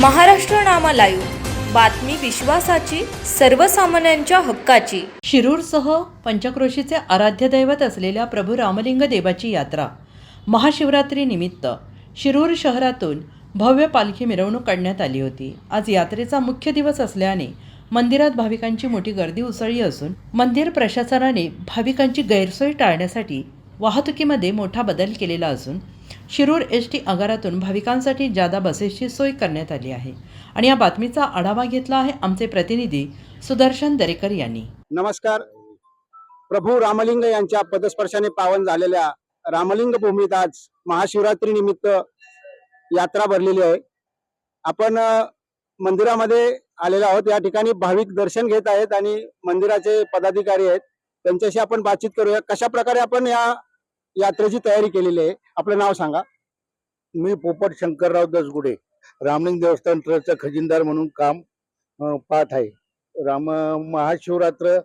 Maharashtra Nama live बातमी विश्वासाची सर्वसामान्यांच्या हक्काची. शिरूरसह पंचक्रोशीचे आराध्य दैवत असलेल्या प्रभू रामलिंग देवाची यात्रा. महाशिवरात्रीनिमित्त शिरूर शहरातून भव्य पालखी मिरवणूक काढण्यात आली होती. आज यात्रेचा मुख्य दिवस असल्याने मंदिरात भाविकांची मोठी गर्दी उसळली असून मंदिर प्रशासनाने भाविकांची गैरसोय टाळण्यासाठी वाहतुकीमध्ये मोठा बदल केलेला असून शिरूर एस टी आगारातून भाविकांसाठी जादा बसेसची सोय करण्यात आली आहे. आणि या बातमीचा आढावा घेतला आहे आमचे प्रतिनिधी सुदर्शन दरेकर यांनी. नमस्कार. प्रभू रामलिंग यांच्या पदस्पर्शाने पावन झालेल्या रामलिंग भूमीत आज महाशिवरात्री निमित्त यात्रा भरलेली आहे. आपण मंदिरामध्ये आलेलो आहोत. या ठिकाणी भाविक दर्शन घेत आहेत आणि मंदिराचे पदाधिकारी आहेत. त्यांच्याशी आपण बातचीत करूया. कशा प्रकारे आपण या यात्रेची तयारी केलेली आहे. आपलं नाव सांगा. मी पोपट शंकरराव दसगुडे रामलिंग देवस्थान ट्रस्टचा खजिनदार म्हणून काम पाठ पाहत आहे. राम महाशिवरात्र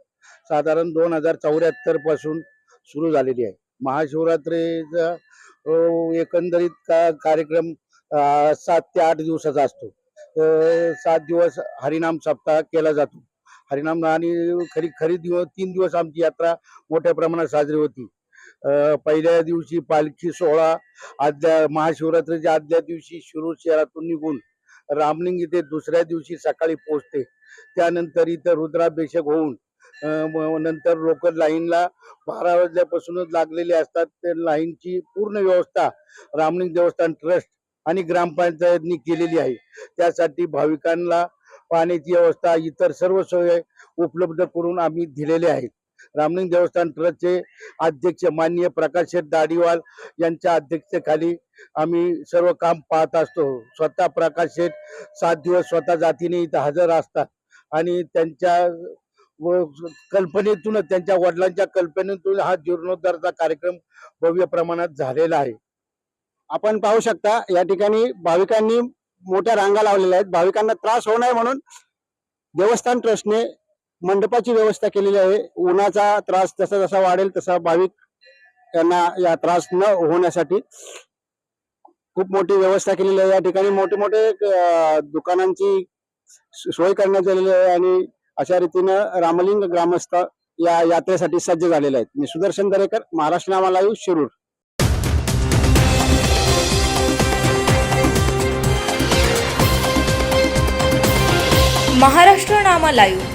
साधारण दोन हजार चौऱ्याहत्तरपासून सुरू झालेली आहे. महाशिवरात्रीचा एकंदरीत का कार्यक्रम सात ते आठ दिवसाचा असतो. सात दिवस हरिनाम सप्ताह केला जातो. हरिनाम आणि खरी खरी दिवस तीन दिवस आमची यात्रा मोठ्या प्रमाणात साजरी होती. पहिल्या दिवशी पालखी सोहळा आदल्या महाशिवरात्रीच्या आदल्या दिवशी शिरूर शहरातून निघून रामलिंग इथे दुसऱ्या दिवशी सकाळी पोहोचते. त्यानंतर इथं रुद्राभिषेक होऊन नंतर लोक लाईनला बारा वाजल्यापासूनच लागलेले असतात. ते लाईनची पूर्ण व्यवस्था रामलिंग देवस्थान ट्रस्ट आणि ग्रामपंचायतनी केलेली आहे. त्यासाठी भाविकांना पाण्याची व्यवस्था इतर सर्व सोय उपलब्ध करून आम्ही दिलेले आहेत. रामलिंग देवस्थान ट्रस्टचे अध्यक्ष माननीय प्रकाश शेठ दाढीवाल यांच्या अध्यक्षतेखाली आम्ही सर्व काम पाहत असतो. स्वतः प्रकाश शेठ सात दिवस स्वतः जातीने इथं हजर असतात आणि त्यांच्या व कल्पनेतूनच त्यांच्या वडिलांच्या कल्पनेतून हा जीर्णोद्धारचा कार्यक्रम भव्य प्रमाणात झालेला आहे. आपण पाहू शकता या ठिकाणी भाविकांनी मोठ्या रांगा लावलेल्या आहेत. भाविकांना त्रास होऊ नये म्हणून देवस्थान ट्रस्टने मंडपाची व्यवस्था केलेली आहे. उन्हाचा त्रास जसा जसा वाढेल तसा भाविक यांना या त्रास न होण्यासाठी खूप मोठी व्यवस्था केलेली आहे. या ठिकाणी मोठे मोठे दुकानांची सोय करण्यात आलेली आहे आणि अशा रीतीनं रामलिंग ग्रामस्थ या यात्रेसाठी सज्ज झालेले आहेत. मी सुदर्शन दरेकर महाराष्ट्र नामा लाईव्ह शिरूर. महाराष्ट्र नामा लाईव्ह.